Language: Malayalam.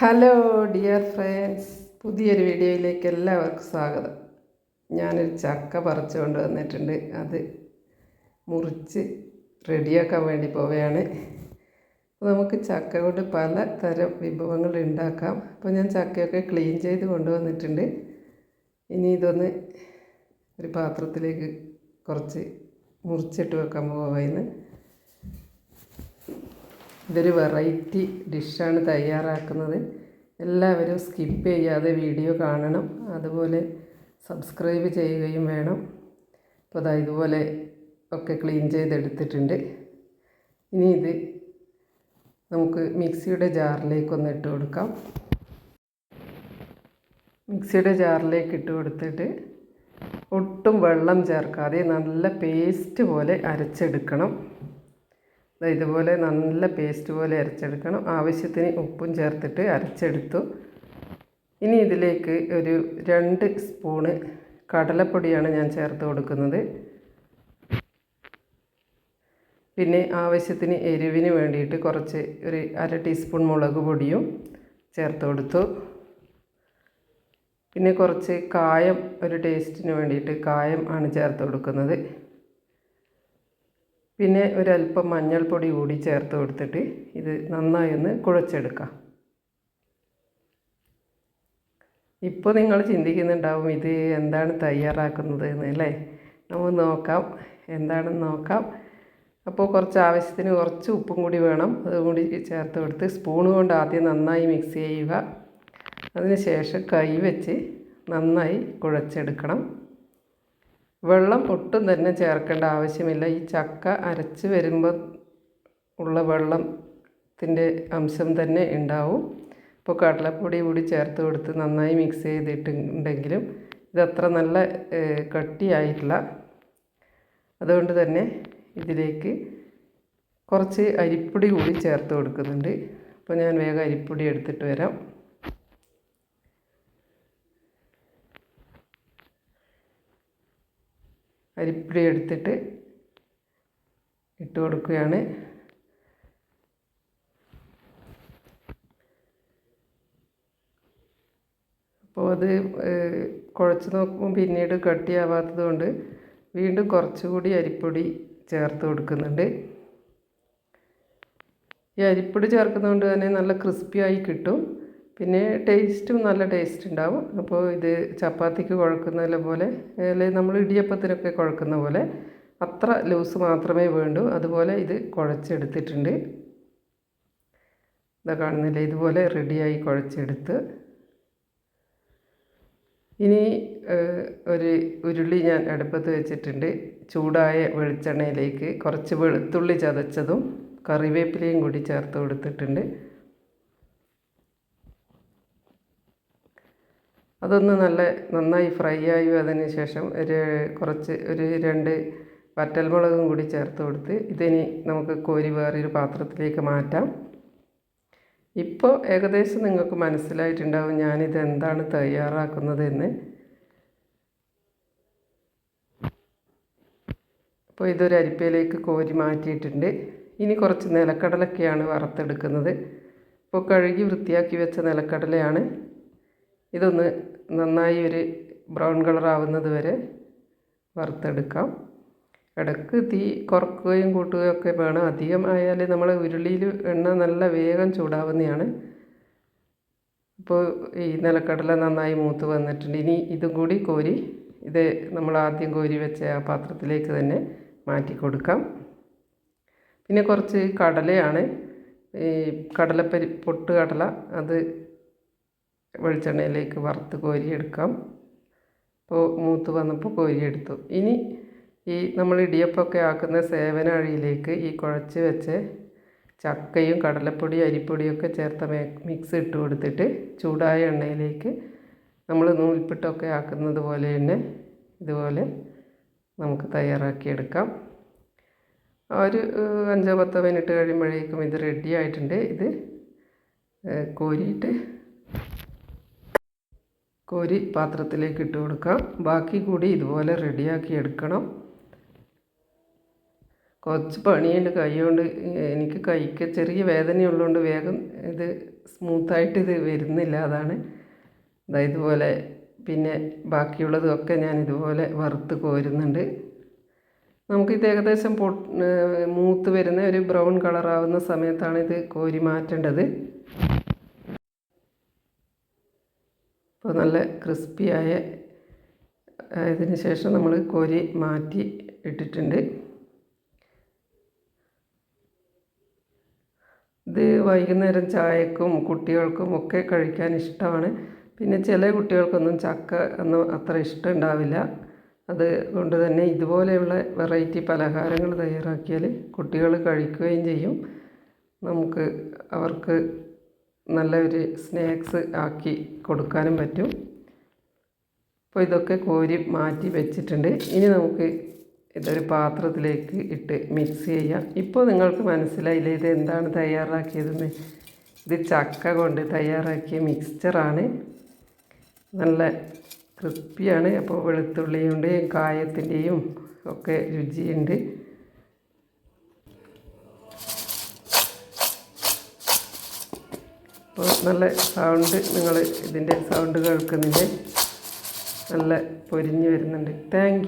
ഹലോ ഡിയർ ഫ്രണ്ട്സ് പുതിയൊരു വീഡിയോയിലേക്ക് എല്ലാവർക്കും സ്വാഗതം. ഞാനൊരു ചക്ക പറിച്ചുകൊണ്ട് വന്നിട്ടുണ്ട് അത് മുറിച്ച് റെഡിയാക്കാൻ വേണ്ടി പോവുകയാണ്. നമുക്ക് ചക്ക കൊണ്ട് പല തരം വിഭവങ്ങൾ ഉണ്ടാക്കാം. അപ്പോൾ ഞാൻ ചക്കയൊക്കെ ക്ലീൻ ചെയ്ത് കൊണ്ടുവന്നിട്ടുണ്ട്. ഇനി ഇതൊന്ന് ഒരു പാത്രത്തിലേക്ക് കുറച്ച് മുറിച്ചിട്ട് വെക്കാൻ പോവായിരുന്നു ഇതൊരു വെറൈറ്റി ഡിഷാണ് തയ്യാറാക്കുന്നത്. എല്ലാവരും സ്കിപ്പ് ചെയ്യാതെ വീഡിയോ കാണണം. അതുപോലെ സബ്സ്ക്രൈബ് ചെയ്യുകയും വേണം. അപ്പോൾ അതാ ഇതുപോലെ ഒക്കെ ക്ലീൻ ചെയ്തെടുത്തിട്ടുണ്ട്. ഇനി ഇത് നമുക്ക് മിക്സിയുടെ ജാറിലേക്കൊന്ന് ഇട്ട് കൊടുക്കാം. മിക്സിയുടെ ജാറിലേക്ക് ഇട്ട് കൊടുത്തിട്ട് ഒട്ടും വെള്ളം ചേർക്കാതെ നല്ല പേസ്റ്റ് പോലെ അരച്ചെടുക്കണം. ഇതുപോലെ നല്ല പേസ്റ്റ് പോലെ അരച്ചെടുക്കണം. ആവശ്യത്തിന് ഉപ്പും ചേർത്തിട്ട് അരച്ചെടുത്തു. ഇനി ഇതിലേക്ക് ഒരു രണ്ട് സ്പൂണ് കടലപ്പൊടിയാണ് ഞാൻ ചേർത്ത് കൊടുക്കുന്നത്. പിന്നെ ആവശ്യത്തിന് എരിവിന് വേണ്ടിയിട്ട് കുറച്ച് ഒരു അര ടീസ്പൂൺ മുളക് പൊടിയും ചേർത്ത് കൊടുത്തു. പിന്നെ കുറച്ച് കായം ഒരു ടേസ്റ്റിന് വേണ്ടിയിട്ട് കായം ആണ് ചേർത്ത് കൊടുക്കുന്നത്. പിന്നെ ഒരല്പം മഞ്ഞൾപ്പൊടി കൂടി ചേർത്ത് കൊടുത്തിട്ട് ഇത് നന്നായി ഒന്ന് കുഴച്ചെടുക്കാം. ഇപ്പോൾ നിങ്ങൾ ചിന്തിക്കുന്നുണ്ടാവും ഇത് എന്താണ് തയ്യാറാക്കുന്നത് എന്ന് അല്ലേ? നമുക്ക് നോക്കാം എന്താണെന്ന് നോക്കാം. അപ്പോൾ കുറച്ച് ആവശ്യത്തിന് കുറച്ച് ഉപ്പും കൂടി വേണം. അതും കൂടി ചേർത്ത് കൊടുത്ത് സ്പൂൺ കൊണ്ട് ആദ്യം നന്നായി മിക്സ് ചെയ്യുക. അതിന് ശേഷം കൈ വെച്ച് നന്നായി കുഴച്ചെടുക്കണം. വെള്ളം ഒട്ടും തന്നെ ചേർക്കേണ്ട ആവശ്യമില്ല. ഈ ചക്ക അരച്ച് വരുമ്പോൾ ഉള്ള വെള്ളത്തിന്റെ അംശം തന്നെ ഉണ്ടാവും. ഇപ്പോൾ കടലപ്പൊടി കൂടി ചേർത്ത് കൊടുത്ത് നന്നായി മിക്സ് ചെയ്തിട്ടുണ്ടെങ്കിലും ഇതത്ര നല്ല കട്ടിയായിട്ടില്ല. അതുകൊണ്ട് തന്നെ ഇതിലേക്ക് കുറച്ച് അരിപ്പൊടി കൂടി ചേർത്ത് കൊടുക്കുന്നുണ്ട്. അപ്പോൾ ഞാൻ വേഗം അരിപ്പൊടി എടുത്തിട്ട് വരാം. അരിപ്പൊടി എടുത്തിട്ട് ഇട്ട് കൊടുക്കുകയാണ്. അപ്പോൾ അത് കുഴച്ച് നോക്കുമ്പോൾ പിന്നീട് കട്ടിയാവാത്തത് കൊണ്ട് വീണ്ടും കുറച്ചുകൂടി അരിപ്പൊടി ചേർത്ത് കൊടുക്കുന്നുണ്ട്. ഈ അരിപ്പൊടി ചേർക്കുന്നതുകൊണ്ട് തന്നെ നല്ല ക്രിസ്പി ആയി കിട്ടും. പിന്നെ ടേസ്റ്റും നല്ല ടേസ്റ്റ് ഉണ്ടാവും അപ്പോൾ ഇത് ചപ്പാത്തിക്ക് കുഴക്കുന്ന പോലെ അല്ലെങ്കിൽ നമ്മൾ ഇടിയപ്പത്തിനൊക്കെ കുഴക്കുന്ന പോലെ അത്ര ലൂസ് മാത്രമേ വേണ്ടൂ. അതുപോലെ ഇത് കുഴച്ചെടുത്തിട്ടുണ്ട്. ഇതാ കാണുന്നില്ല? ഇതുപോലെ റെഡിയായി കുഴച്ചെടുത്ത്. ഇനി ഒരു ഉരുളി ഞാൻ അടുപ്പത്ത് വെച്ചിട്ടുണ്ട്. ചൂടായ വെളിച്ചെണ്ണയിലേക്ക് കുറച്ച് വെളുത്തുള്ളി ചതച്ചതും കറിവേപ്പിലയും കൂടി ചേർത്ത് കൊടുത്തിട്ടുണ്ട്. അതൊന്ന് നല്ല നന്നായി ഫ്രൈ ആയി അതിന് ശേഷം ഒരു കുറച്ച് ഒരു രണ്ട് വറ്റൽമുളകും കൂടി ചേർത്ത് കൊടുത്ത് ഇതിനി നമുക്ക് കോരി വേറൊരു പാത്രത്തിലേക്ക് മാറ്റാം. ഇപ്പോൾ ഏകദേശം നിങ്ങൾക്ക് മനസ്സിലായിട്ടുണ്ടാവും ഞാനിത് എന്താണ് തയ്യാറാക്കുന്നത് എന്ന് അപ്പോൾ ഇതൊരു അരിപ്പയിലേക്ക് കോരി മാറ്റിയിട്ടുണ്ട്. ഇനി കുറച്ച് നിലക്കടലൊക്കെയാണ് വറുത്തെടുക്കുന്നത്. ഇപ്പോൾ കഴുകി വൃത്തിയാക്കി വെച്ച നിലക്കടലയാണ് ഇതൊന്ന് നന്നായി ഒരു ബ്രൗൺ കളർ ആവുന്നത് വരെ വറുത്തെടുക്കാം. ഇടയ്ക്ക് തീ കുറക്കുകയും കൂട്ടുകയും ഒക്കെ വേണം. അധികം ആയാൽ നമ്മൾ ഉരുളിയിൽ എണ്ണ നല്ല വേഗം ചൂടാവുന്നതാണ്. ഇപ്പോൾ ഈ നിലക്കടല നന്നായി മൂത്ത് വന്നിട്ടുണ്ട്. ഇനി ഇതും കൂടി കോരി ഇത് നമ്മൾ ആദ്യം കോരി വെച്ച ആ പാത്രത്തിലേക്ക് തന്നെ മാറ്റി കൊടുക്കാം. പിന്നെ കുറച്ച് കടലയാണ്. ഈ കടലപ്പരി പൊട്ട് കടല അത് വെളിച്ചെണ്ണയിലേക്ക് വറുത്ത് കോരിയെടുക്കാം. അപ്പോൾ മൂത്ത് വന്നപ്പോൾ കോരിയെടുത്തു. ഇനി ഈ നമ്മൾ ഇടിയപ്പമൊക്കെ ആക്കുന്ന സേവന അഴിയിലേക്ക് ഈ കുഴച്ച് വെച്ച് ചക്കയും കടലപ്പൊടി അരിപ്പൊടിയൊക്കെ ചേർത്ത മിക്സ് ഇട്ട് കൊടുത്തിട്ട് ചൂടായ എണ്ണയിലേക്ക് നമ്മൾ നൂൽപ്പിട്ടൊക്കെ ആക്കുന്നത് പോലെ തന്നെ ഇതുപോലെ നമുക്ക് തയ്യാറാക്കിയെടുക്കാം. ഒരു അഞ്ചോ പത്തോ മിനിറ്റ് കഴിയുമ്പോഴേക്കും ഇത് റെഡി ആയിട്ടുണ്ട്. ഇത് കോരിയിട്ട് കോരി പാത്രത്തിലേക്ക് ഇട്ട് കൊടുക്കാം. ബാക്കി കൂടി ഇതുപോലെ റെഡിയാക്കി എടുക്കണം. കുറച്ച് പണിയുണ്ട്. കൈ കൊണ്ട് എനിക്ക് കൈക്ക് ചെറിയ വേദനയുള്ളതുകൊണ്ട് വേഗം ഇത് സ്മൂത്തായിട്ട് ഇത് വരുന്നില്ല. അതാണ് ദാ ഇതുപോലെ പിന്നെ ബാക്കിയുള്ളതൊക്കെ ഞാൻ ഇതുപോലെ വറുത്ത് കോരുന്നുണ്ട്. നമുക്കിത് ഏകദേശം പൊ മൂത്ത് വരുന്ന ഒരു ബ്രൗൺ കളറാവുന്ന സമയത്താണ് ഇത് കോരി മാറ്റേണ്ടത് ഇപ്പോൾ നല്ല ക്രിസ്പിയായ ഇതിന് ശേഷം നമ്മൾ കോരി മാറ്റി ഇട്ടിട്ടുണ്ട്. ഇത് വൈകുന്നേരം ചായക്കും കുട്ടികൾക്കും ഒക്കെ കഴിക്കാൻ ഇഷ്ടമാണ്. പിന്നെ ചില കുട്ടികൾക്കൊന്നും ചക്ക ഒന്നും അത്ര ഇഷ്ടം ഉണ്ടാവില്ല. അതുകൊണ്ട് തന്നെ ഇതുപോലെയുള്ള വെറൈറ്റി പലഹാരങ്ങൾ തയ്യാറാക്കിയാൽ കുട്ടികൾ കഴിക്കുകയും ചെയ്യും. നമുക്ക് അവർക്ക് നല്ല ഒരു സ്നാക്സ് ആക്കി കൊടുക്കാനും പറ്റും. അപ്പോൾ ഇതൊക്കെ കോരി മാറ്റി വെച്ചിട്ടുണ്ട്. ഇനി നമുക്ക് ഇതൊരു പാത്രത്തിലേക്ക് ഇട്ട് മിക്സ് ചെയ്യാം. ഇപ്പോൾ നിങ്ങൾക്ക് മനസ്സിലായില്ലേ ഇത് എന്താണ് തയ്യാറാക്കിയതെന്ന്? ഇത് ചക്ക കൊണ്ട് തയ്യാറാക്കിയ മിക്സ്ചറാണ് നല്ല ക്രിസ്പിയാണ് അപ്പോൾ വെളുത്തുള്ളിയുടെയും കായത്തിന്റെയും ഒക്കെ രുചിയുണ്ട്. അപ്പോൾ നല്ല സൗണ്ട് നിങ്ങൾ ഇതിന്റെ സൗണ്ട് കേൾക്കുന്നില്ലേ? നല്ല പൊരിഞ്ഞ് വരുന്നുണ്ട്. താങ്ക്